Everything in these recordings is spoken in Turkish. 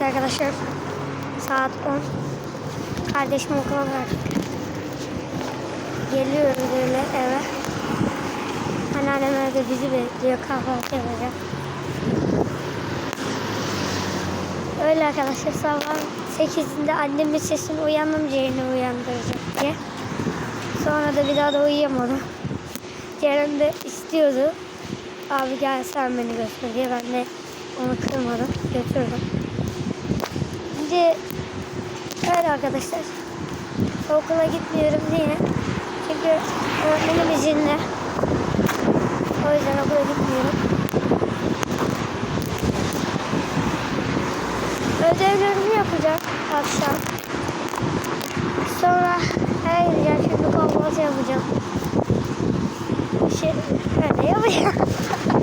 Evet arkadaşlar saat 10 kardeşim okula verdik. Geliyoruz böyle eve. Anneannem evde bizi bekliyor kahvaltı yapacak. Öyle arkadaşlar sabah 8'inde annemin sesini uyanmam Ceren'i uyandıracak diye. Sonra da bir daha da uyuyamadım. Ceren de istiyordu. Abi gel sen beni götür diye ben de onu kırmadım. Götürdüm. Şimdi öyle arkadaşlar. Okula gitmiyorum diye. Çünkü öğretmenim izinli. O yüzden okula gitmiyorum. Ödevlerimi yapacağım akşam. Sonra eve gideceğim. Şimdi kahvaltı yapacağım. Şey, öyle yapacağım.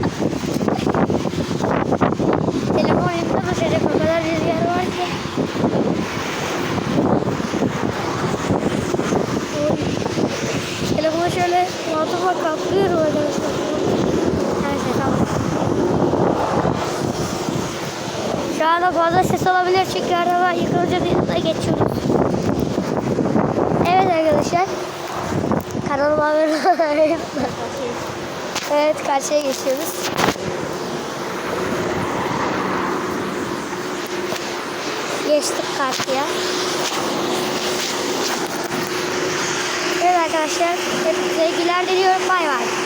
altıma kaplıyorum arkadaşlar. Neyse tamam. Şu anda fazla ses olabilir çünkü araba yıkılınca bir yanına geçiyoruz. Evet arkadaşlar. Kanalıma abone olmayı Evet karşıya geçiyoruz. Geçtik karşıya. Evet arkadaşlar. Hep sevgiler diliyorum. Bay bay.